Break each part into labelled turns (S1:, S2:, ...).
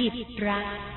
S1: กิจรัก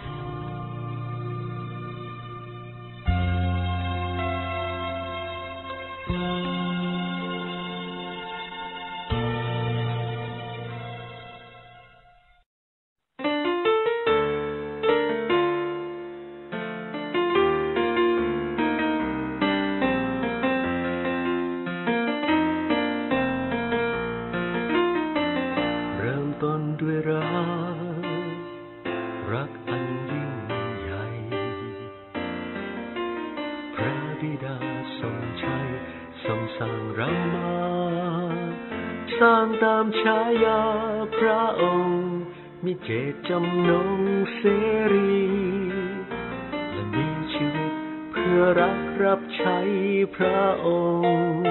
S2: มีเจตจำนงเสรี และมีชีวิตเพื่อรักรับใช้พระองค์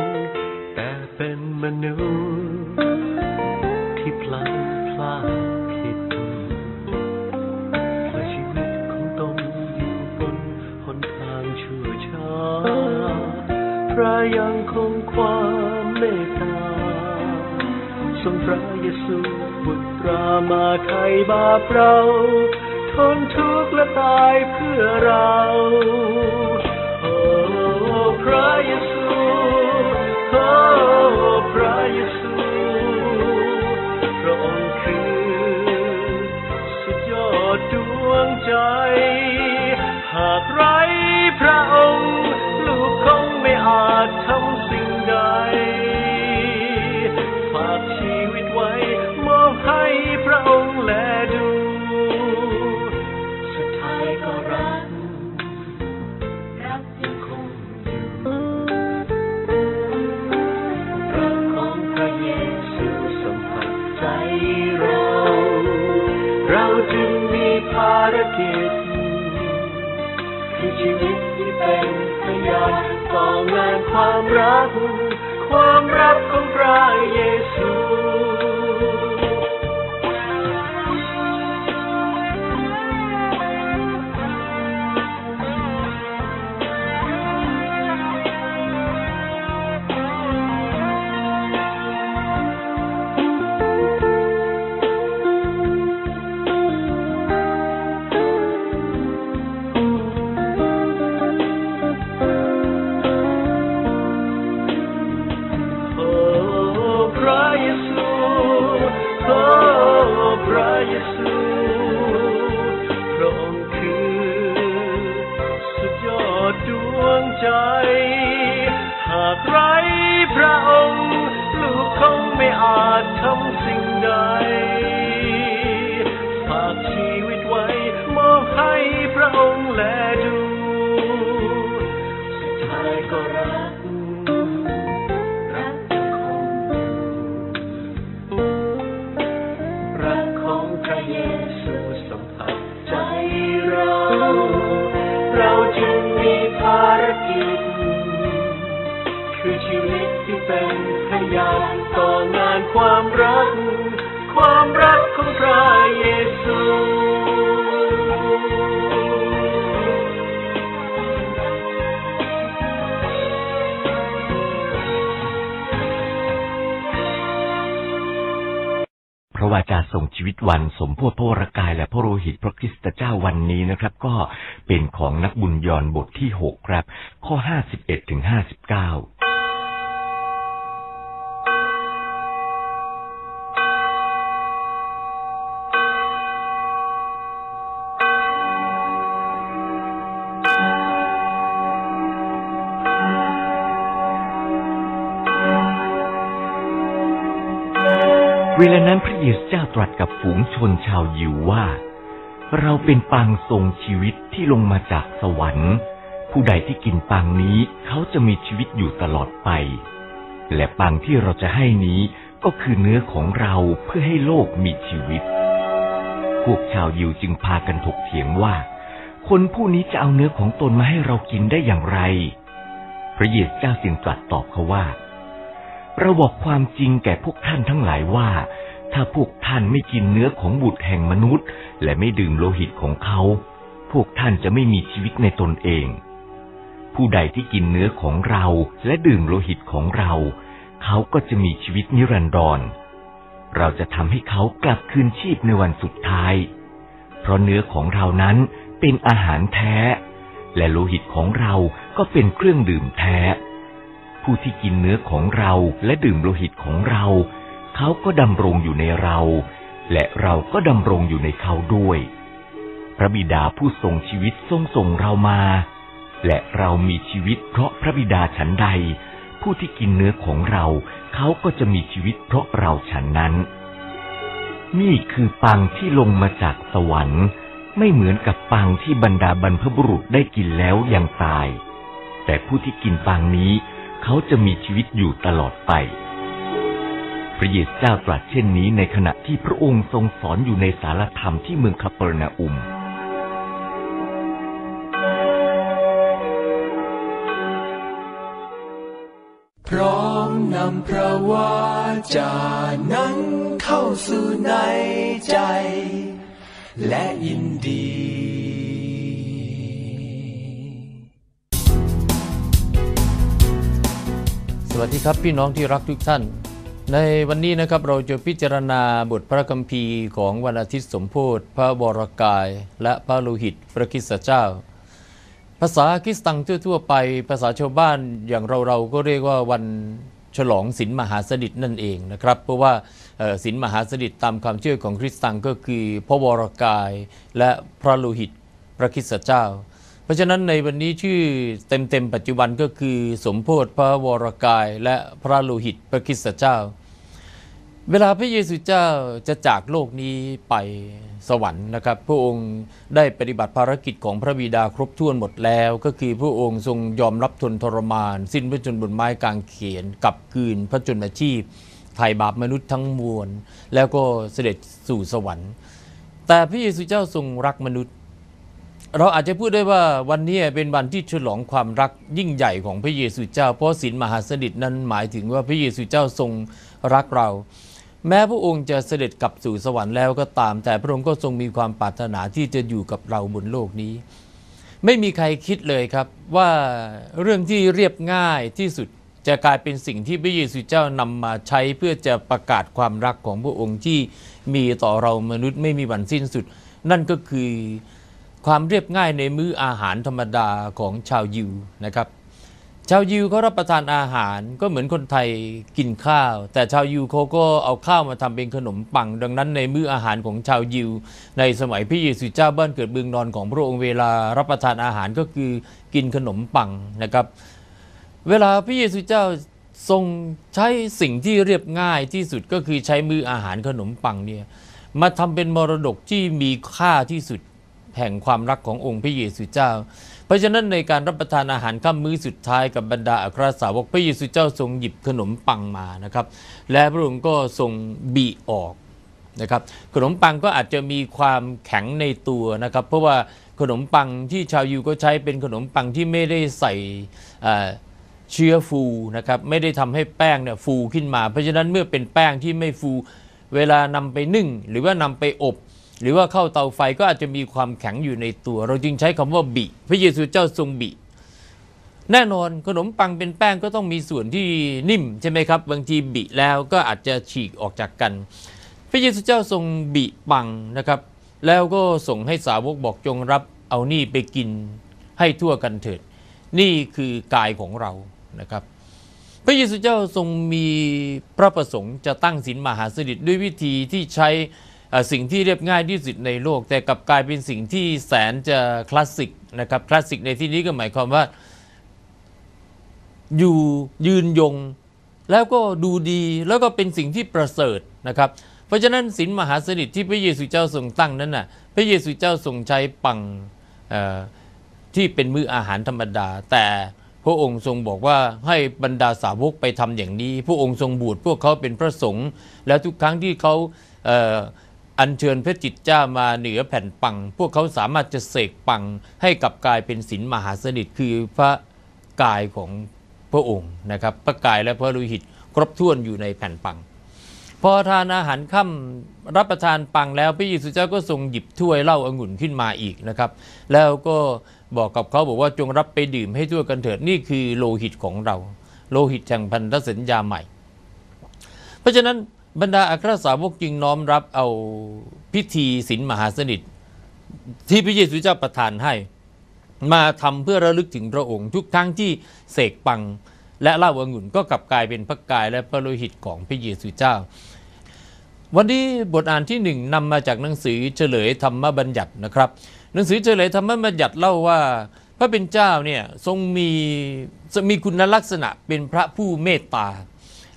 S2: แต่เป็นมนุษย์ ที่พลังพลาดผิดเพราะชีวิตของตนอยู่บนหนทางชั่วช้าพระยังคงความเมตตาทรงพระเยซูบุตร รามาไถ่บาปเราทนทุกข์และตายเพื่อเรา โอ้พระเยซูโอ้พระเยซูพระองค์คือสุดยอดดวงใจ หากไร้พ รัก ความรักของพระเยซูพระวาจาส่งชีวิตวั
S3: นสมโพธิพระวรกายและพระโลหิตพระคริสตเจ้าวันนี้นะครับ ก็เป็นของนักบุญยอนบทที่หกครับ ข้อห้าสิบเอ็ดถึงห้าสิบเก้า เวลานั้นพระเยซูเจ้าตรัสกับฝูงชนชาวยิวว่า เราเป็นปังทรงชีวิตที่ลงมาจากสวรรค์ ผู้ใดที่กินปังนี้เขาจะมีชีวิตอยู่ตลอดไป และปังที่เราจะให้นี้ก็คือเนื้อของเราเพื่อให้โลกมีชีวิต พวกชาวยิวจึงพากันถกเถียงว่า คนผู้นี้จะเอาเนื้อของตนมาให้เรากินได้อย่างไร พระเยซูเจ้าจึงตรัสตอบเขาว่า เราบอกความจริงแก่พวกท่านทั้งหลายว่า ถ้าพวกท่านไม่กินเนื้อของบุตรแห่งมนุษย์ และไม่ดื่มโลหิตของเขา พวกท่านจะไม่มีชีวิตในตนเอง ผู้ใดที่กินเนื้อของเราและดื่มโลหิตของเรา เขาก็จะมีชีวิตนิรันดร เราจะทำให้เขากลับคืนชีพในวันสุดท้าย เพราะเนื้อของเรานั้นเป็นอาหารแท้ และโลหิตของเราก็เป็นเครื่องดื่มแท้ ผู้ที่กินเนื้อของเราและดื่มโลหิตของเรา เขาก็ดำรงอยู่ในเรา และเราก็ดำรงอยู่ในเขาด้วย พระบิดาผู้ทรงชีวิตทรงส่งเรามา และเรามีชีวิตเพราะพระบิดาฉันใด ผู้ที่กินเนื้อของเรา เขาก็จะมีชีวิตเพราะเราฉันนั้น นี่คือปังที่ลงมาจากสวรรค์ไม่เหมือนกับปังที่บรรดาบรรพบุรุษได้กินแล้วยังตาย แต่ผู้ที่กินปังนี้ เขาจะมีชีวิตอยู่ตลอดไป พระเยซูเจ้าตรัสเช่นนี้ในขณะที่พระองค์ทรงสอนอยู่ในสารธรรมที่เมืองคาเปอร์นาอุม
S1: พร้อมนำพระวาจานั้นเข้าสู่ในใจ และยินดี
S4: วัสดีครับพี่น้องที่รักทุกท่าน ในวันนี้นะครับเราจะพิจารณาบทพระคัมภีร์ของวันอาทิตย์สมโพธิพระบรกาย และพระโลหิตพระคิสเจ้า ภาษาคริสตังทั่วๆไป ภาษาชาวบ้านอย่างเราเราก็เรียกว่าวันฉลองศีลมหาสนิทนั่นเองนะครับ เพราะว่าศีลมหาสนิทตามความเชื่อของคริสตังก็คือพระวรกาย และพระโลหิตพระคิสเจ้า เพราะฉะนั้นในวันนี้ชื่อเต็มๆปัจจุบันก็คือ สมโพธิพระวรกายและพระโลหิตพระคริสตเจ้า เวลาพระเยซูเจ้าจะจากโลกนี้ไปสวรรค์นะครับ พระองค์ได้ปฏิบัติภารกิจของพระบิดาครบถ้วนหมดแล้ว ก็คือพระองค์ทรงยอมรับทนทรมาน สิ้นพระชนม์บนไม้กางเขนกับคืนพระชนมาชีพไถ่บาปมนุษย์ทั้งมวล แล้วก็เสด็จสู่สวรรค์ แต่พระเยซูเจ้าทรงรักมนุษย์ เราอาจจะพูดได้ว่าวันนี้เป็นวันที่ฉลองความรักยิ่งใหญ่ของพระเยซูเจ้า เพราะศีลมหาสนิทนั้นหมายถึงว่าพระเยซูเจ้าทรงรักเรา แม้พระองค์จะเสด็จกลับสู่สวรรค์แล้วก็ตาม แต่พระองค์ก็ทรงมีความปรารถนาที่จะอยู่กับเราบนโลกนี้ ไม่มีใครคิดเลยครับว่าเรื่องที่เรียบง่ายที่สุดจะกลายเป็นสิ่งที่พระเยซูเจ้านำมาใช้เพื่อจะประกาศความรักของพระองค์ที่มีต่อเรามนุษย์ไม่มีวันสิ้นสุด นั่นก็คือ ความเรียบง่ายในมื้ออาหารธรรมดาของชาวยิวนะครับ ชาวยิวเขารับประทานอาหารก็เหมือนคนไทยกินข้าว แต่ชาวยิวเขาก็เอาข้าวมาทำเป็นขนมปัง ดังนั้นในมื้ออาหารของชาวยิว ในสมัยพระเยซูเจ้าบ้านเกิดเมืองนอนของพระองค์เวลารับประทานอาหารก็คือกินขนมปังนะครับ เวลาพระเยซูเจ้าทรงใช้สิ่งที่เรียบง่ายที่สุดก็คือใช้มื้ออาหารขนมปังเนี่ยมาทำเป็นมรดกที่มีค่าที่สุด แห่งความรักขององค์พระเยซูเจ้า เพราะฉะนั้นในการรับประทานอาหารค่ำมื้อสุดท้ายกับบรรดาอัครสาวกพระเยซูเจ้าทรงหยิบขนมปังมานะครับ และพระองค์ก็ทรงบีออกนะครับ ขนมปังก็อาจจะมีความแข็งในตัวนะครับ เพราะว่าขนมปังที่ชาวยิวก็ใช้เป็นขนมปังที่ไม่ได้ใส่เอ่อเชื้อฟูนะครับไม่ได้ทำให้แป้งเนี่ยฟูขึ้นมา เพราะฉะนั้นเมื่อเป็นแป้งที่ไม่ฟูเวลานำไปนึ่ง หรือว่านำไปอบ หรือว่าเข้าเตาไฟก็อาจจะมีความแข็งอยู่ในตัว เราจึงใช้คำว่าบิ พระเยซูเจ้าทรงบิ แน่นอนขนมปังเป็นแป้งก็ต้องมีส่วนที่นิ่มใช่ไหมครับ บางทีบิแล้วก็อาจจะฉีกออกจากกัน พระเยซูเจ้าทรงบิปังนะครับ แล้วก็ส่งให้สาวกบอกจงรับเอานี่ไปกินให้ทั่วกันเถิด นี่คือกายของเรานะครับพระเยซูเจ้าทรงมีพระประสงค์จะตั้งศีลมหาสนิทด้วยวิธีที่ใช้ สิ่งที่เรียบง่ายที่สุดในโลก แต่กลับกลายเป็นสิ่งที่แสนจะคลาสสิกนะครับคลาสสิกในที่นี้ก็หมายความว่า อยู่ยืนยง แล้วก็ดูดีแล้วก็เป็นสิ่งที่ประเสริฐนะครับเพราะฉะนั้นศีลมหาสนิทที่พระเยซูเจ้าทรงตั้งนั้นน่ะพระเยซูเจ้าทรงใช้ปังที่เป็นมื้ออาหารธรรมดา แต่พระองค์ทรงบอกว่าให้บรรดาสาวกไปทำอย่างนี้ พระองค์ทรงบูดพวกเขาเป็นพระสงฆ์แล้วทุกครั้งที่เขาเอัญเชิญพระจิตเจ้ามาเหนือแผ่นปัง พวกเขาสามารถจะเสกปังให้กับกายเป็นศีลมหาสนิทคือพระกายของพระองค์นะครับ พระกายและพระโลหิตครบถ้วนอยู่ในแผ่นปัง พอทานอาหารค่ำรับประทานปังแล้วพระเยซูเจ้าก็ทรงหยิบถ้วยเหล้าองุ่นขึ้นมาอีกนะครับ แล้วก็บอกกับเขาบอกว่าจงรับไปดื่มให้ทั่วกันเถิดนี่คือโลหิตของเรา โลหิตแห่งพันธสัญญาใหม่ เพราะฉะนั้น บรรดาอัครสาวกจึงน้อมรับเอาพิธีศีลมหาสนิท ที่พระเยซูเจ้าประทานให้ มาทำเพื่อระลึกถึงพระองค์ ทุกครั้งที่เสกปังและเล้าองุ่นก็กลับกลายเป็นพระกายและพระโลหิตของพระเยซูเจ้า วันนี้บทอ่านที่หนึ่งนำมาจากหนังสือเฉลยธรรมบัญญัตินะครับ หนังสือเฉลยธรรมบัญญัติเล่าว่าพระเป็นเจ้าเนี่ยทรงมีมีคุณลักษณะเป็นพระผู้เมตตา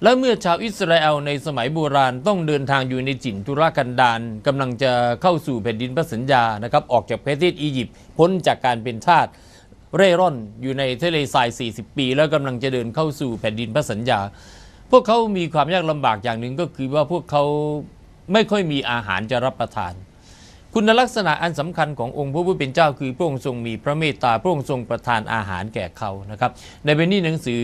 S4: และเมื่อชาวอิสราเอลในสมัยโบราณต้องเดินทางอยู่ในจินทุรกันดารกำลังจะเข้าสู่แผ่นดินพระสัญญานะครับออกจากประเทศอียิปต์พ้นจากการเป็นทาสเร่ร่อนอยู่ในทะเลทราย 40 ปี แล้วกำลังจะเดินเข้าสู่แผ่นดินพระสัญญา พวกเขามีความยากลำบากอย่างหนึ่งก็คือว่าพวกเขาไม่ค่อยมีอาหารจะรับประทาน คุณลักษณะอันสำคัญขององค์พระผู้เป็นเจ้าคือพระองค์ทรงมีพระเมตตาพระองค์ทรงประทานอาหารแก่เขานะครับในเบนนี้หนังสือ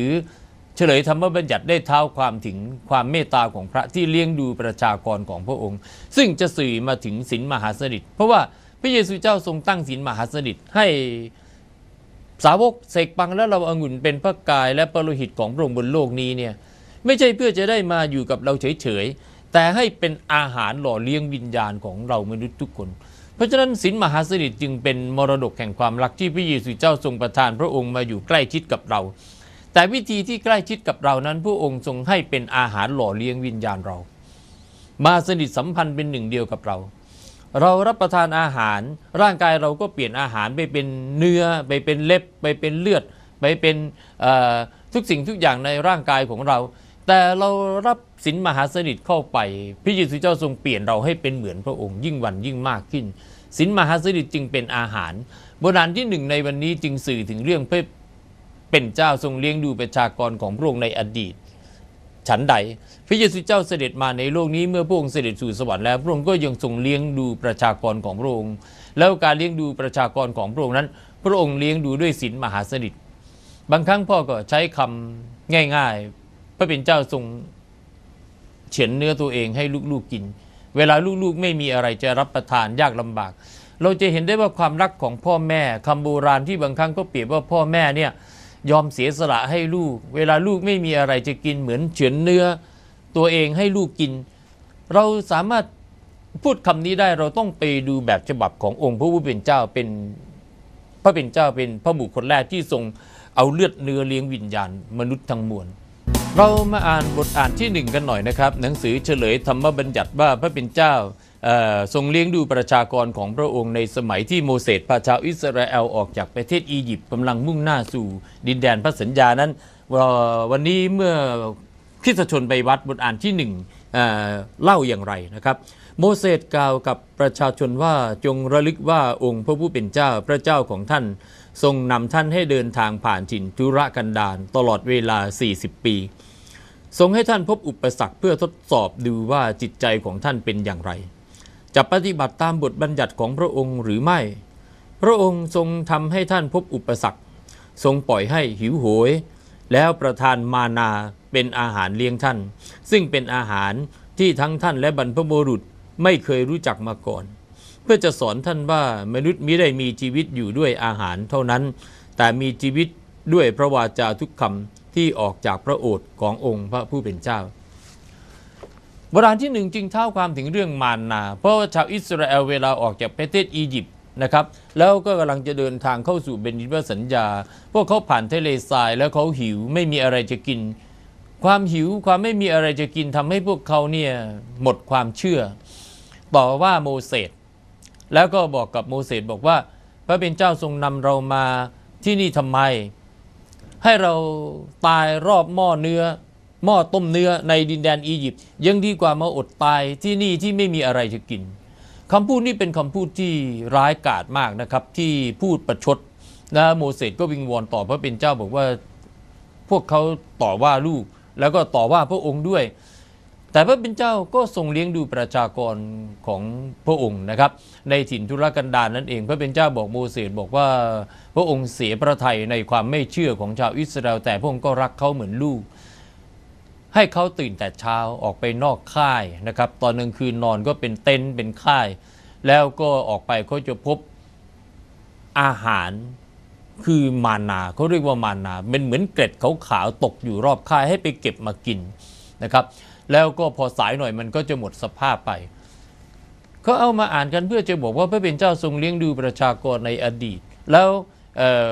S4: เฉลยธรรมบัญญัติได้เท้าความถึงความเมตตาของพระที่เลี้ยงดูประชากรของพระองค์ ซึ่งจะสื่อมาถึงศีลมหาสนิท เพราะว่าพระเยซูเจ้าทรงตั้งศีลมหาสนิทให้สาวกเสกปังและเราองุ่นเป็นพระกายและพระโลหิตของพระองค์บนโลกนี้เนี่ยไม่ใช่เพื่อจะได้มาอยู่กับเราเฉยๆ แต่ให้เป็นอาหารหล่อเลี้ยงวิญญาณของเรามนุษย์ทุกคน เพราะฉะนั้นศีลมหาสนิทจึงเป็นมรดกแห่งความรักที่พระเยซูเจ้าทรงประทานพระองค์มาอยู่ใกล้ชิดกับเรา แต่วิธีที่ใกล้ชิดกับเรานั้นพระองค์ทรงให้เป็นอาหารหล่อเลี้ยงวิญญาณเรา มาสนิทสัมพันธ์เป็นหนึ่งเดียวกับเรา เรารับประทานอาหาร ร่างกายเราก็เปลี่ยนอาหารไปเป็นเนื้อ ไปเป็นเล็บ ไปเป็นเลือด ไปเป็นทุกสิ่งทุกอย่างในร่างกายของเรา แต่เรารับศีลมหาสนิทเข้าไปพระเยซูเจ้าทรงเปลี่ยนเราให้เป็นเหมือนพระองค์ยิ่งวันยิ่งมากขึ้นศีลมหาสนิทจึงเป็นอาหาร โบราณที่หนึ่งในวันนี้จึงสื่อถึงเรื่องพ เป็นเจ้าทรงเลี้ยงดูประชากรของพระองค์ในอดีต ฉันใด พระเยซูเจ้าเสด็จมาในโลกนี้เมื่อพระองค์เสด็จสู่สวรรค์แล้วพระองค์ก็ยังทรงเลี้ยงดูประชากรของพระองค์ แล้วการเลี้ยงดูประชากรของพระองค์นั้น พระองค์เลี้ยงดูด้วยศีลมหาสนิท บางครั้งพ่อก็ใช้คำง่าย ๆ พระเป็นเจ้าทรงเฉือนเนื้อตัวเองให้ลูกๆกิน เวลาลูกๆไม่มีอะไรจะรับประทานยากลำบาก เราจะเห็นได้ว่าความรักของพ่อแม่คำโบราณที่บางครั้งก็เปรียบว่าพ่อแม่เนี่ย ยอมเสียสละให้ลูก เวลาลูกไม่มีอะไรจะกินเหมือนเฉือนเนื้อ ตัวเองให้ลูกกิน เราสามารถพูดคำนี้ได้เราต้องไปดูแบบฉบับขององค์พระผู้เป็นเจ้าเป็นพระเป็นเจ้าเป็นพระบุคคลแรกที่ทรงเอาเลือดเนื้อเลี้ยงวิญญาณมนุษย์ทั้งมวลเรามาอ่านบทอ่านที่หนึ่งกันหน่อยนะครับ หนังสือเฉลยธรรมบัญญัติว่าพระเป็นเจ้า ทรงเลี้ยงดูประชากรของพระองค์ในสมัยที่โมเสสพาชาวอิสราเอลออกจากประเทศอียิปต์กำลังมุ่งหน้าสู่ดินแดนพระสัญญานั้น วันนี้เมื่อคริสชนไปวัดบทอ่านที่หนึ่งเเล่าอย่างไรนะครับ โมเสสกล่าวกับประชาชนว่าจงระลึกว่าองค์พระผู้เป็นเจ้าพระเจ้าของท่าน ทรงนำท่านให้เดินทางผ่านถิ่นทุรกันดารตลอดเวลา 40 ปีทรงให้ท่านพบอุปสรรคเพื่อทดสอบดูว่าจิตใจของท่านเป็นอย่างไร จะปฏิบัติตามบทบัญญัติของพระองค์หรือไม่ พระองค์ทรงทำให้ท่านพบอุปสรรค ทรงปล่อยให้หิวโหย แล้วประทานมานาเป็นอาหารเลี้ยงท่าน ซึ่งเป็นอาหารที่ทั้งท่านและบรรพบุรุษไม่เคยรู้จักมาก่อน เพื่อจะสอนท่านว่ามนุษย์มิได้มีชีวิตอยู่ด้วยอาหารเท่านั้น แต่มีชีวิตด้วยพระวาจาทุกคำที่ออกจากพระโอษฐ์ขององค์พระผู้เป็นเจ้า โบราณที่หนึ่งจึงเท่าความถึงเรื่องมารนา เพราะว่าชาวอิสราเอลเวลาออกจากประเทศอียิปต์นะครับ แล้วก็กำลังจะเดินทางเข้าสู่เบนินวสัญญา พวกเขาผ่านทะเลทรายแล้วเขาหิวไม่มีอะไรจะกิน ความหิวความไม่มีอะไรจะกินทำให้พวกเขาเนี่ยหมดความเชื่อ ต่อว่าโมเสสแล้วก็บอกกับโมเสสบอกว่า พระเป็นเจ้าทรงนำเรามาที่นี่ทำไม ให้เราตายรอบหม้อเนื้อ หม้อต้มเนื้อในดินแดนอียิปต์ยังดีกว่ามาอดตายที่นี่ที่ไม่มีอะไรจะกินคำพูดนี้เป็นคำพูดที่ร้ายกาจมากนะครับ ที่พูดประชดนะโมเสสก็วิงวอนต่อพระเป็นเจ้าบอกว่าพวกเขาต่อว่าลูก แล้วก็ต่อว่าพระองค์ด้วย แต่พระเป็นเจ้าก็ทรงเลี้ยงดูประชากรของพระองค์นะครับ ในถิ่นทุรกันดารนั่นเอง พระเป็นเจ้าบอกโมเสสบอกว่าพระองค์เสียพระทัยในความไม่เชื่อของชาวอิสราเอลแต่พระองค์ก็รักเขาเหมือนลูก ให้เขาตื่นแต่เช้าออกไปนอกค่ายนะครับตอนกลางคืนนอนก็เป็นเต็นท์เป็นค่าย แล้วก็ออกไปเขาจะพบอาหารคือมานาเขาเรียกว่ามานาเป็นเหมือนเกล็ดขาวๆตกอยู่รอบค่ายให้ไปเก็บมากินนะครับ แล้วก็พอสายหน่อยมันก็จะหมดสภาพไปก็เอามาอ่านกันเพื่อจะบอกว่าพระเป็นเจ้าทรงเลี้ยงดูประชากรในอดีต แล้ว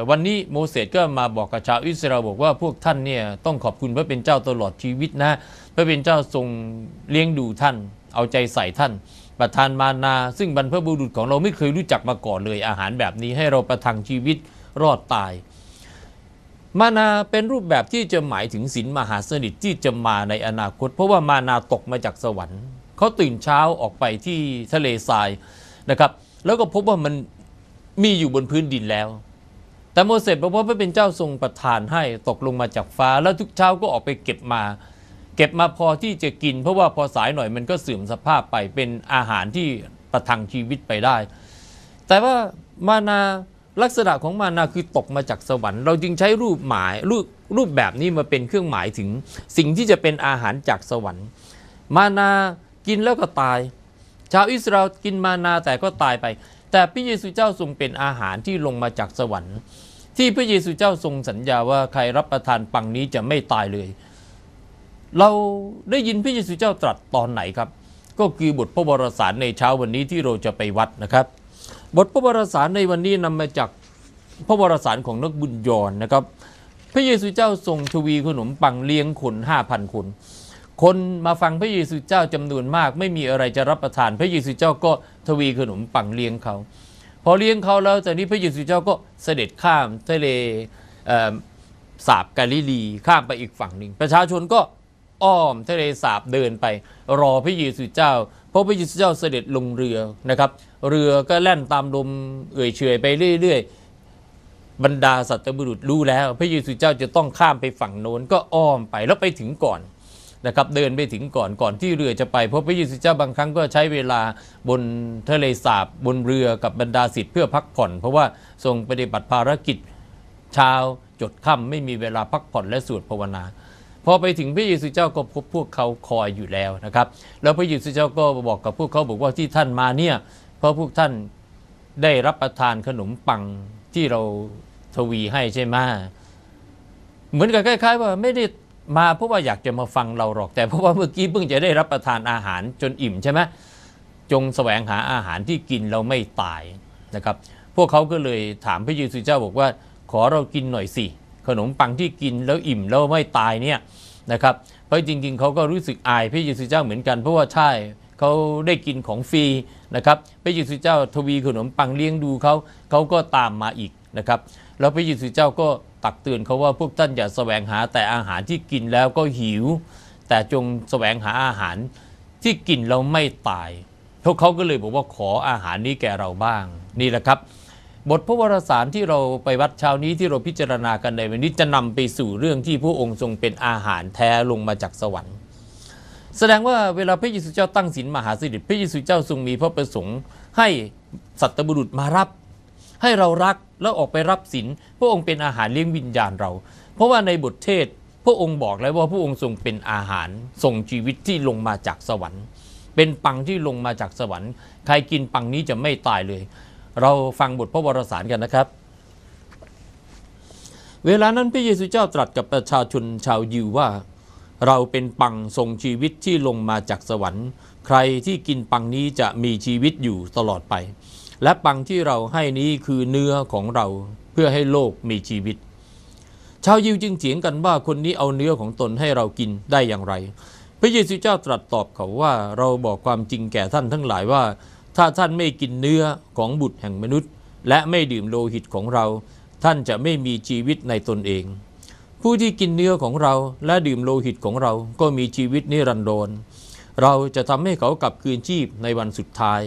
S4: วันนี้โมเสสก็มาบอกกับชาวอิสราเอลบอกว่าพวกท่านเนี่ยต้องขอบคุณพระเป็นเจ้าตลอดชีวิตนะพระเป็นเจ้าทรงเลี้ยงดูท่าน เอาใจใส่ท่าน ประทานมานา ซึ่งบรรพบุรุษของเราไม่เคยรู้จักมาก่อนเลยอาหารแบบนี้ให้เราประทังชีวิตรอดตาย มานาเป็นรูปแบบที่จะหมายถึงศีลมหาสนิทที่จะมาในอนาคต เพราะว่ามานาตกมาจากสวรรค์เขาตื่นเช้าออกไปที่ทะเลทรายนะครับ แล้วก็พบว่ามันมีอยู่บนพื้นดินแล้ว แต่โมเสสบอกว่าพระเป็นเจ้าทรงประทานให้ตกลงมาจากฟ้า แล้วทุกเช้าก็ออกไปเก็บมา เก็บมาพอที่จะกิน เพราะว่าพอสายหน่อยมันก็เสื่อมสภาพไปเป็นอาหารที่ประทังชีวิตไปได้ แต่ว่ามานาลักษณะของมานาคือตกมาจากสวรรค์ เราจึงใช้รูปหมายรูปรูปแบบนี้มาเป็นเครื่องหมายถึง สิ่งที่จะเป็นอาหารจากสวรรค์ มานากินแล้วก็ตาย ชาวอิสราเอลกินมานาแต่ก็ตายไป แต่พระเยซูเจ้าทรงเป็นอาหารที่ลงมาจากสวรรค์ ที่พระเยซูเจ้าทรงสัญญาว่าใครรับประทานปังนี้จะไม่ตายเลย เราได้ยินพระเยซูเจ้าตรัสตอนไหนครับ ก็คือบทพระวรสารในเช้าวันนี้ที่เราจะไปวัดนะครับ บทพระวรสารในวันนี้นำมาจากพระวรสารของนักบุญยอนนะครับ พระเยซูเจ้าทรงทวีขนมปังเลี้ยงคนห้าพันคน คนมาฟังพระเยซูเจ้าจำนวนมาก ไม่มีอะไรจะรับประทาน พระเยซูเจ้าก็ทวีขนมปังเลี้ยงเขา พอเลี้ยงเขาแล้วจากนี้พระเยซูเจ้าก็เสด็จข้ามทะเลเสาบกาลิลีข้ามไปอีกฝั่งหนึ่ง ประชาชนก็อ้อมทะเลสาบเดินไป รอพระเยซูเจ้าเพราะพระเยซูเจ้าเสด็จลงเรือนะครับ เรือก็แล่นตามลมเอื่อยเฉยไปเรื่อยๆ บรรดาสัตว์บุรุษรู้แล้ว พระเยซูเจ้าจะต้องข้ามไปฝั่งโน้นก็อ้อมไปแล้วไปถึงก่อน นะครับเดินไปถึงก่อนก่อนที่เรือจะไปเพราะพระเยซูเจ้าบางครั้งก็ใช้เวลาบนทะเลสาบบนเรือกับบรรดาศิษย์เพื่อพักผ่อน เพราะว่าทรงปฏิบัติภารกิจเช้าจดค่ำไม่มีเวลาพักผ่อนและสวดภาวนาพอไปถึงพระเยซูเจ้าก็พบพวกเขาคอยอยู่แล้วนะครับ แล้วพระเยซูเจ้าก็บอกกับพวกเขาบอกว่าที่ท่านมาเนี่ยเพราะพวกท่านได้รับประทานขนมปังที่เราทวีให้ใช่ไหมเหมือนกับคล้าย ๆ ว่าไม่ได้ มาเพราะว่าอยากจะมาฟังเราหรอก แต่เพราะว่าเมื่อกี้เพิ่งจะได้รับประทานอาหารจนอิ่มใช่ไหมจงแสวงหาอาหารที่กินเราไม่ตายนะครับ พวกเขาก็เลยถามพระเยซูเจ้าบอกว่า ขอเรากินหน่อยสิขนมปังที่กินแล้วอิ่มแล้วไม่ตายเนี่ยนะครับเพราะจริง ๆเขาก็รู้สึกอายพระเยซูเจ้าเหมือนกันเพราะว่าใช่เขาได้กินของฟรีนะครับพระเยซูเจ้าทวีขนมปังเลี้ยงดูเขาเขาก็ตามมาอีกนะครับ แล้วพระเยซูเจ้าก็ตักเตือนเขาว่าพวกท่านอย่าแสวงหาแต่อาหารที่กินแล้วก็หิว แต่จงแสวงหาอาหารที่กินแล้วไม่ตาย พวกเขาก็เลยบอกว่าขออาหารนี้แก่เราบ้างนี่แหละครับ บทพระวรสารที่เราไปวัดเช้านี้ที่เราพิจารณากันในวันนี้จะนำไปสู่เรื่องที่พระองค์ทรงเป็นอาหารแท้ลงมาจากสวรรค์ แสดงว่าเวลาพระเยซูเจ้าตั้งศีลมหาสนิพระเยซูเจ้าทรงมีพระประสงค์ให้สัตบุรุษมารับ ให้เรารักแล้วออกไปรับศีลพระองค์เป็นอาหารเลี้ยงวิญญาณเรา เพราะว่าในบทเทศพระองค์บอกแล้วว่าพระองค์ทรงเป็นอาหารทรงชีวิตที่ลงมาจากสวรรค์ เป็นปังที่ลงมาจากสวรรค์ ใครกินปังนี้จะไม่ตายเลย เราฟังบทพระวรสารกันนะครับ เวลานั้นพระเยซูเจ้าตรัสกับประชาชนชาวยิวว่า เราเป็นปังทรงชีวิตที่ลงมาจากสวรรค์ ใครที่กินปังนี้จะมีชีวิตอยู่ตลอดไป และปังที่เราให้นี้คือเนื้อของเราเพื่อให้โลกมีชีวิต ชาวยิวจึงเถียงกันว่าคนนี้เอาเนื้อของตนให้เรากินได้อย่างไร พระเยซูเจ้าตรัสตอบเขาว่าเราบอกความจริงแก่ท่านทั้งหลายว่า ถ้าท่านไม่กินเนื้อของบุตรแห่งมนุษย์ และไม่ดื่มโลหิตของเรา ท่านจะไม่มีชีวิตในตนเอง ผู้ที่กินเนื้อของเราและดื่มโลหิตของเราก็มีชีวิตนิรันดรเราจะทำให้เขากลับคืนชีพในวันสุดท้าย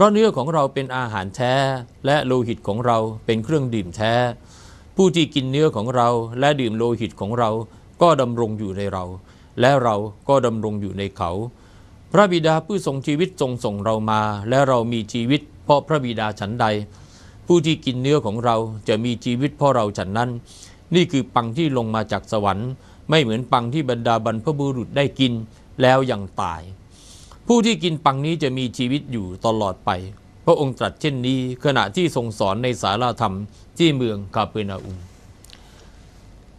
S4: ราะเนื้อของเราเป็นอาหารแท้ และโลหิตของเราเป็นเครื่องดื่มแท้ ผู้ที่กินเนื้อของเราและดื่มโลหิตของเราก็ดำรงอยู่ในเรา และเราก็ดำรงอยู่ในเขา พระบิดาผู้ทรงชีวิตทรงส่งเรามา และเรามีชีวิต เพราะพระบิดาฉันใด ผู้ที่กินเนื้อของเราจะมีชีวิตเพราะเราฉันนั้น นี่คือปังที่ลงมาจากสวรรค์ ไม่เหมือนปังที่บรรดาบรรพบุรุษได้กิน แล้วยังตาย ผู้ที่กินปังนี้จะมีชีวิตอยู่ตลอดไป พระองค์ตรัสเช่นนี้ขณะที่ทรงสอนในสาราธรรมที่เมืองคาเปนาอุม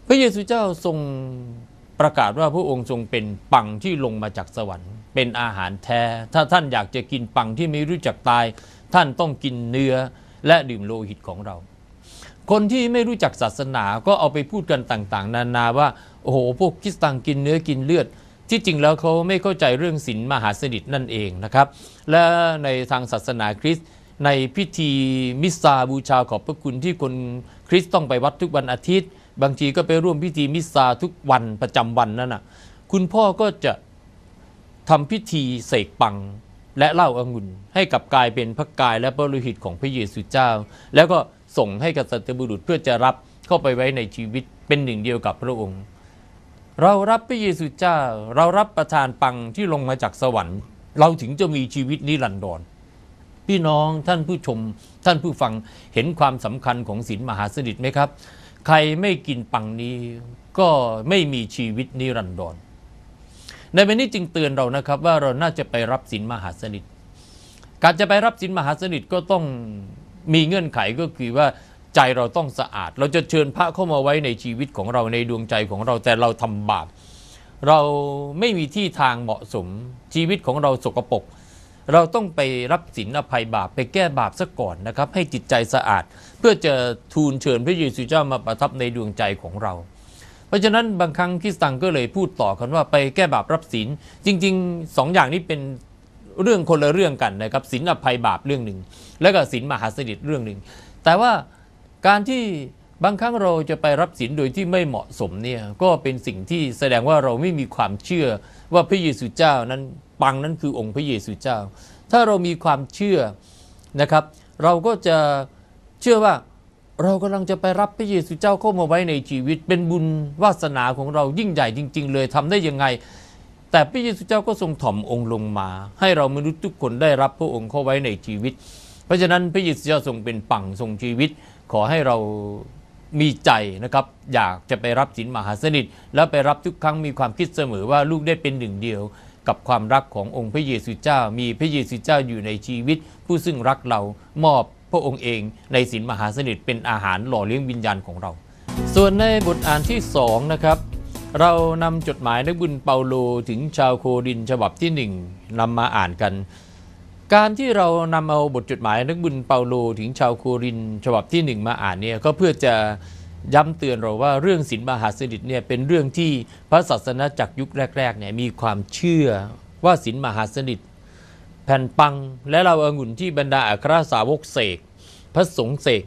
S4: พระเยซูเจ้าทรงปประกาศว่าพระองค์ทรงเป็นปังที่ลงมาจากสวรรค์ เป็นอาหารแท้ ถ้าท่านอยากจะกินปังที่ไม่รู้จักตาย ท่านต้องกินเนื้อและดื่มโลหิตของเรา คนที่ไม่รู้จักศาสนาก็เอาไปพูดกันต่างๆ นานาว่า โอ้โห พวกคริสตังกินเนื้อกินเลือด ที่จริงแล้วเขาไม่เข้าใจเรื่องศีลมหาสนิทนั่นเองนะครับ และในทางศาสนาคริสต์ในพิธีมิสซาบูชาขอบพระคุณที่คนคริสต์ต้องไปวัดทุกวันอาทิตย์ บางทีก็ไปร่วมพิธีมิสซาทุกวันประจำวันนั่นนะคุณพ่อก็จะทำพิธีเสกปังและเล้าองุ่นให้กับกายเป็นพระกายและพระโลหิตของพระเยซูเจ้า แล้วก็ส่งให้กับสัตบุรุษเพื่อจะรับเข้าไปไว้ในชีวิตเป็นหนึ่งเดียวกับพระองค์ เรารับพระเยซูเจ้า เรารับประทานปังที่ลงมาจากสวรรค์ เราถึงจะมีชีวิตนิรันดรพี่น้องท่านผู้ชม ท่านผู้ฟังเห็นความสำคัญของศีลมหาสนิทไหมครับ ใครไม่กินปังนี้ก็ไม่มีชีวิตนิรันดรในวันนี้จึงเตือนเรานะครับว่าเราน่าจะไปรับศีลมหาสนิท การจะไปรับศีลมหาสนิทก็ต้องมีเงื่อนไขก็คือว่า ใจเราต้องสะอาด เราจะเชิญพระเข้ามาไว้ในชีวิตของเราในดวงใจของเราแต่เราทำบาปเราไม่มีที่ทางเหมาะสมชีวิตของเราสกปรกเราต้องไปรับศีลอภัยบาปไปแก้บาปซะก่อนนะครับ ให้จิตใจสะอาด เพื่อจะทูลเชิญพระเยซูเจ้ามาประทับในดวงใจของเรา เพราะฉะนั้นบางครั้งคริสตังก็เลยพูดต่อกันว่าไปแก้บาปรับศีลจริงๆสองอย่างนี้เป็นเรื่องคนละเรื่องกันนะครับศีลอภัยบาปเรื่องหนึ่ง แล้วก็ศีลมหาสนิทเรื่องหนึ่งแต่ว่า การที่บางครั้งเราจะไปรับศีลโดยที่ไม่เหมาะสมเนี่ยก็เป็นสิ่งที่แสดงว่าเราไม่มีความเชื่อว่าพระเยซูเจ้านั้นปังนั้นคือองค์พระเยซูเจ้า ถ้าเรามีความเชื่อนะครับ เราก็จะเชื่อว่าเรากำลังจะไปรับพระเยซูเจ้าเข้ามาไว้ในชีวิต เป็นบุญวาสนาของเรายิ่งใหญ่จริง ๆ เลยทำได้ยังไง แต่พระเยซูเจ้าก็ทรงถ่อมองค์ลงมา ให้เรามนุษย์ทุกคนได้รับพระองค์เข้าไว้ในชีวิต เพราะฉะนั้นพระเยซูเจ้าทรงเป็นปังทรงชีวิต ขอให้เรามีใจนะครับ อยากจะไปรับศีลมหาสนิท แล้วไปรับทุกครั้งมีความคิดเสมอว่าลูกได้เป็นหนึ่งเดียว กับความรักขององค์พระเยซูเจ้า มีพระเยซูเจ้าอยู่ในชีวิต ผู้ซึ่งรักเรามอบพระองค์เองในศีลมหาสนิทเป็นอาหารหล่อเลี้ยงวิญญาณของเรา ส่วนในบทอ่านที่สองนะครับเรานำจดหมายนักบุญเปาโลถึงชาวโครินฉบับที่หนึ่งนำมาอ่านกัน การที่เรานำเอาบทจดหมายนักบุญเปาโลถึงชาวโครินฉบับที่หนึ่งมาอ่านเนี่ยก็เพื่อจะย้ำเตือนเราว่าเรื่องศีลมหาสนิทเนี่ยเป็นเรื่องที่พระศาสนาจากรยุคแรกๆเนี่ยมีความเชื่อว่าศีลมหาสนิทแผ่นปังและเราอางุ่นที่บรรดาอัครสาวกเสกพระสงฆ์เสก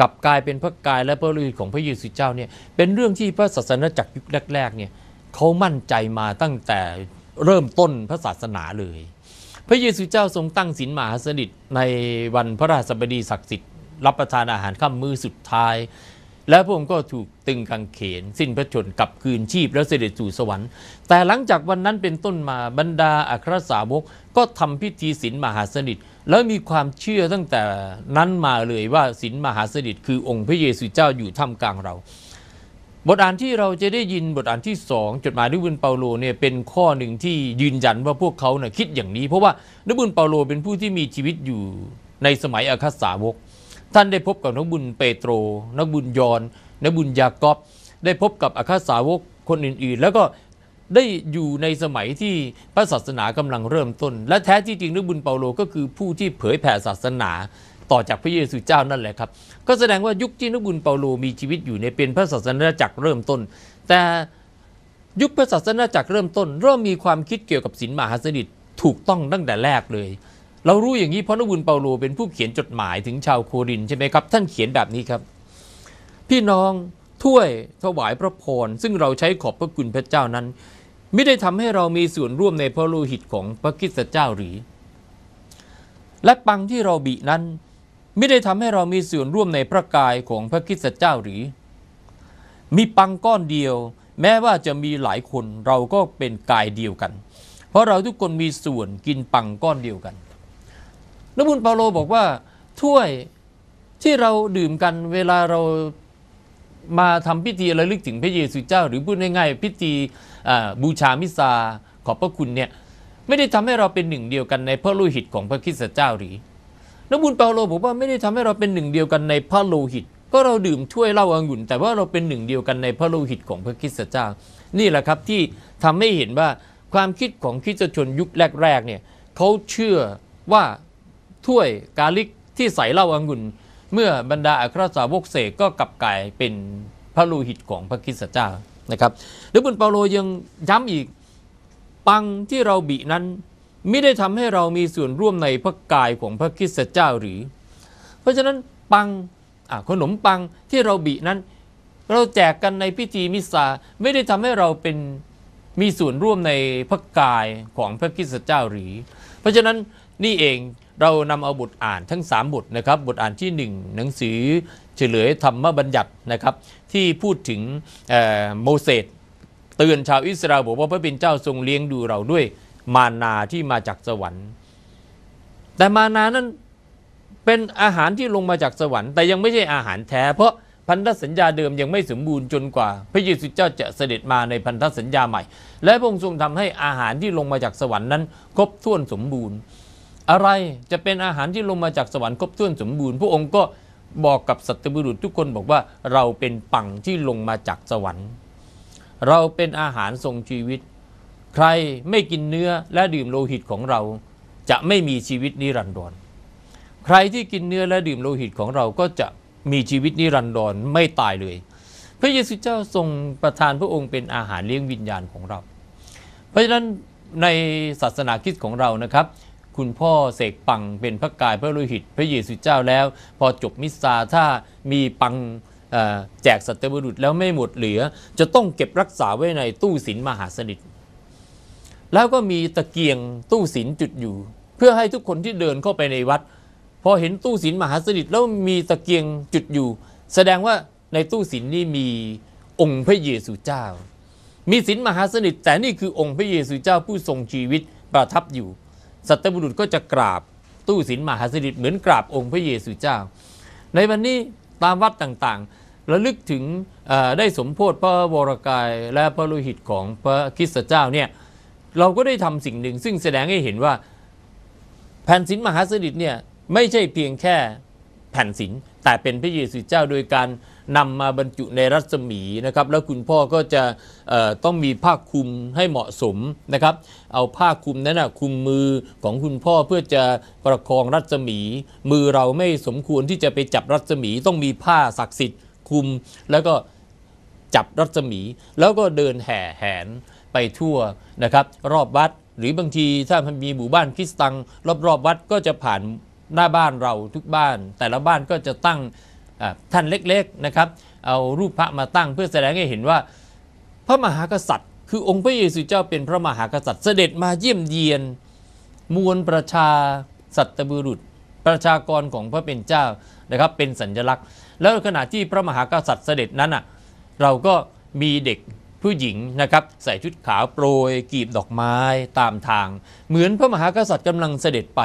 S4: กับกายเป็นพระกายและพระฤทธิ์ของพระเยซูเจ้าเนี่ยเป็นเรื่องที่พระศาสนาจากรยุคแรกๆเนี่ยเขามั่นใจมาตั้งแต่เริ่มต้นพระศาสนาเลย พระเยซูเจ้าทรงตั้งศีลมหาสนิทในวันพระราชบดีศักดิ์สิทธิ์รับประทานอาหารค่ำมือสุดท้าย และพระองค์ก็ถูกตึงกางเขน สิ้นพระชนกลับคืนชีพแล้วเสด็จสู่สวรรค์ แต่หลังจากวันนั้นเป็นต้นมาบรรดาอัครสาวกก็ทำพิธีศีลมหาสนิท แล้วมีความเชื่อตั้งแต่นั้นมาเลยว่าศีลมหาสนิทคือองค์พระเยซูเจ้าอยู่ท่ามกลางเรา บทอ่านที่เราจะได้ยินบทอ่านที่สองจดหมายนึกบุญเปาโลเนี่ยเป็นข้อหนึ่งที่ยืนยันว่าพวกเขาเนี่ยคิดอย่างนี้ เพราะว่านึกบุญเปาโลเป็นผู้ที่มีชีวิตอยู่ในสมัยอาคาสาวก ท่านได้พบกับนักบุญเปโตร นักบุญยอนนักบุญยากอบได้พบกับอาคาสาวกคนอื่นๆ แล้วก็ได้อยู่ในสมัยที่พระศาสนากำลังเริ่มต้น และแท้ที่จริงนักบุญเปาโลก็คือผู้ที่เผยแผ่ศาสนา ต่อจากพระเยซูเจ้านั่นแหละครับ ก็แสดงว่ายุคที่นักบุญเปาโลมีชีวิตอยู่ในเป็นพระศาสนาจักรเริ่มต้น แต่ยุคพระศาสนาจักรเริ่มต้น เริ่มมีความคิดเกี่ยวกับศีลมหาสนิทถูกต้องตั้งแต่แรกเลย เรารู้อย่างนี้เพราะนักบุญเปาโลเป็นผู้เขียนจดหมายถึงชาวโครินใช่ไหมครับ ท่านเขียนแบบนี้ครับ พี่น้องถ้วยถวายพระพรซึ่งเราใช้ขอบพระคุณพระเจ้านั้นไม่ได้ทำให้เรามีส่วนร่วมในพระโลหิตของพระคริสเจ้าหรือ และปังที่เราบินั้น ไม่ได้ทำให้เรามีส่วนร่วมในพระกายของพระคริสตเจ้าหรือ มีปังก้อนเดียว แม้ว่าจะมีหลายคนเราก็เป็นกายเดียวกัน เพราะเราทุกคนมีส่วนกินปังก้อนเดียวกันแล้วบุญเปาโลบอกว่าถ้วยที่เราดื่มกันเวลาเรามาทำพิธีระลึกถึงพระเยซูเจ้า หรือพูดง่ายๆพิธีบูชามิซาขอบพระคุณเนี่ยไม่ได้ทำให้เราเป็นหนึ่งเดียวกันในพระโลหิตของพระคริสตเจ้าหรือ นักบุญเปาโลบอกว่าไม่ได้ทำให้เราเป็นหนึ่งเดียวกันในพระโลหิต ก็เราดื่มถ้วยเหล้าอังุ่น แต่ว่าเราเป็นหนึ่งเดียวกันในพระโลหิตของพระคริสตเจ้า นี่แหละครับที่ทำให้เห็นว่าความคิดของคริสตชนยุคแรกๆเนี่ยเขาเชื่อว่าถ้วยกาลิกที่ใส่เหล้าอังุ่น เมื่อบรรดาอัครสาวกเสกก็กลับกลายเป็นพระโลหิตของพระคริสตเจ้านะครับหรือบุญเปาโลยังย้ำอีกปังที่เราบินั้น ไม่ได้ทำให้เรามีส่วนร่วมในพระกายของพระคริสตเจ้าหรือ เพราะฉะนั้นปังขนมปังที่เราบินั้น เราแจกกันในพิธีมิสซาไม่ได้ทำให้เราเป็นมีส่วนร่วมในพระกายของพระคริสตเจ้าหรือ เพราะฉะนั้นนี่เองเรานำเอาบทอ่านทั้ง 3 บทนะครับ บทอ่านที่ 1 หนังสือเฉลยธรรมบัญญัตินะครับ ที่พูดถึงโมเสสเตือนชาวอิสราเอลบอกว่าพระเป็นเจ้าทรงเลี้ยงดูเราด้วย มานาที่มาจากสวรรค์ แต่มานานั้นเป็นอาหารที่ลงมาจากสวรรค์ แต่ยังไม่ใช่อาหารแท้ เพราะพันธสัญญาเดิมยังไม่สมบูรณ์จนกว่า พระเยซูเจ้าจะเสด็จมาในพันธสัญญาใหม่ และพระองค์ทรงทำให้อาหารที่ลงมาจากสวรรค์นั้น ครบถ้วนสมบูรณ์ อะไรจะเป็นอาหารที่ลงมาจากสวรรค์ครบถ้วนสมบูรณ์ พระองค์ก็บอกกับสัตบุรุษทุกคนบอกว่าเราเป็นปังที่ลงมาจากสวรรค์ เราเป็นอาหารทรงชีวิต ใครไม่กินเนื้อและดื่มโลหิตของเรา จะไม่มีชีวิตนิรันดร ใครที่กินเนื้อและดื่มโลหิตของเราก็จะมีชีวิตนิรันดรไม่ตายเลย พระเยซูเจ้าทรงประทานพระองค์เป็นอาหารเลี้ยงวิญญาณของเรา เพราะฉะนั้นในศาสนาคริสต์ของเรานะครับ คุณพ่อเสกปังเป็นพระกายพระโลหิต พระเยซูเจ้าแล้ว พอจบมิสซาถ้ามีปังแจกสัตว์บุรุษแล้วไม่หมดเหลือ จะต้องเก็บรักษาไว้ในตู้ศีลมหาสนิท แล้วก็มีตะเกียงตู้ศีลจุดอยู่ เพื่อให้ทุกคนที่เดินเข้าไปในวัด พอเห็นตู้ศีลมหาสนิทแล้วมีตะเกียงจุดอยู่ แสดงว่าในตู้ศีลนี่มีองค์พระเยซูเจ้า มีศีลมหาสนิทแต่นี่คือองค์พระเยซูเจ้าผู้ทรงชีวิตประทับอยู่ สัตบุรุษก็จะกราบตู้ศีลมหาสนิทเหมือนกราบองค์พระเยซูเจ้า ในวันนี้ตามวัดต่างๆระลึกถึงได้สมโพธิพระวรกายและพระโลหิตของพระคริสตเจ้าเนี่ย เราก็ได้ทำสิ่งหนึ่ง ซึ่งแสดงให้เห็นว่า แผ่นศิลมหาสนิทเนี่ยไม่ใช่เพียงแค่แผ่นศิลแต่เป็นพระเยซูเจ้าโดยการนำมาบรรจุในรัศมีนะครับ แล้วคุณพ่อก็จะต้องมีผ้าคลุมให้เหมาะสมนะครับ เอาผ้าคลุมนั้นนะคลุมมือของคุณพ่อเพื่อจะประคองรัศมี มือเราไม่สมควรที่จะไปจับรัศมีต้องมีผ้าศักดิ์สิทธิ์คลุม แล้วก็จับรัศมี แล้วก็เดินแห่แหน ไปทั่วนะครับรอบวัด หรือบางทีถ้ามันมีหมู่บ้านคริสตังรอบๆวัดก็จะผ่านหน้าบ้านเราทุกบ้าน แต่ละบ้านก็จะตั้งท่านเล็กๆนะครับเอารูปพระมาตั้งเพื่อแสดงให้เห็นว่า พระมหากษัตริย์ คือองค์พระเยซูเจ้าเป็นพระมหากษัตริย์เสด็จมาเยี่ยมเยียน มวลประชาสัตบุรุษ ประชากรของพระเป็นเจ้านะครับเป็นสัญลักษณ์ แล้วขณะที่พระมหากษัตริย์เสด็จนั้นอะเราก็มีเด็ก ผู้หญิงนะครับใส่ชุดขาวโปรยกีบดอกไม้ตามทาง เหมือนพระมหากษัตริย์กำลังเสด็จไป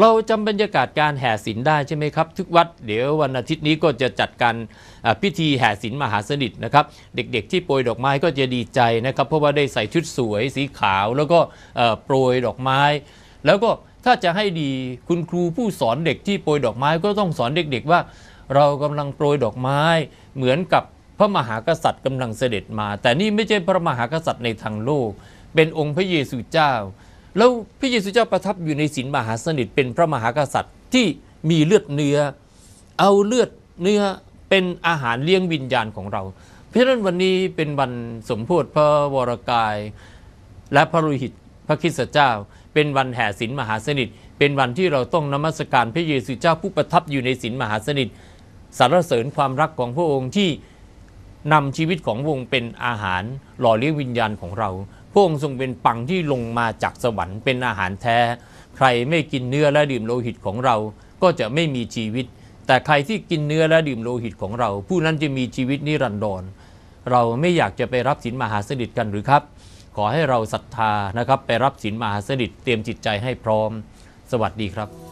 S4: เราจำบรรยากาศการแห่ศีลได้ใช่ไหมครับ ทุกวัดเดี๋ยววันอาทิตย์นี้ก็จะจัดการพิธีแห่ศีลมหาสนิทนะครับ เด็กๆที่โปรยดอกไม้ก็จะดีใจนะครับ เพราะว่าได้ใส่ชุดสวยสีขาวแล้วก็โปรยดอกไม้ แล้วก็ถ้าจะให้ดีคุณครูผู้สอนเด็กที่โปรยดอกไม้ก็ต้องสอนเด็ก ๆ ว่า เรากำลังโปรยดอกไม้เหมือนกับ ระมหากษัตริย์กำลังเสด็จมา แต่นี่ไม่ใช่พระมหากษัตริย์ในทางโลก เป็นองค์พระเยซูเจ้า แล้วพระเยซูเจ้าประทับอยู่ในศีลมหาสนิทเป็นพระมหากษัตริย์ที่มีเลือดเนื้อ เอาเลือดเนื้อเป็นอาหารเลี้ยงวิญญาณของเรา เพราะฉะนั้นวันนี้เป็นวันสมโพธิพระวรกาย และพระโลหิตพระคริสตเจ้า เป็นวันแห่ศีลมหาสนิท เป็นวันที่เราต้องนมัสการพระเยซูเจ้าผู้ประทับอยู่ในศีลมหาสนิทสรรเสริญความรักของพระองค์ที่ นำชีวิตของพระองค์เป็นอาหารหล่อเลี้ยงวิญญาณของเราพระองค์ทรงเป็นปังที่ลงมาจากสวรรค์เป็นอาหารแท้ ใครไม่กินเนื้อและดื่มโลหิตของเรา ก็จะไม่มีชีวิต แต่ใครที่กินเนื้อและดื่มโลหิตของเรา ผู้นั้นจะมีชีวิตนิรันดร เราไม่อยากจะไปรับศีลมหาสนิทกันหรือครับ ขอให้เราศรัทธานะครับไปรับศีลมหาสนิทเตรียมจิตใจให้พร้อม สวัสดีครับ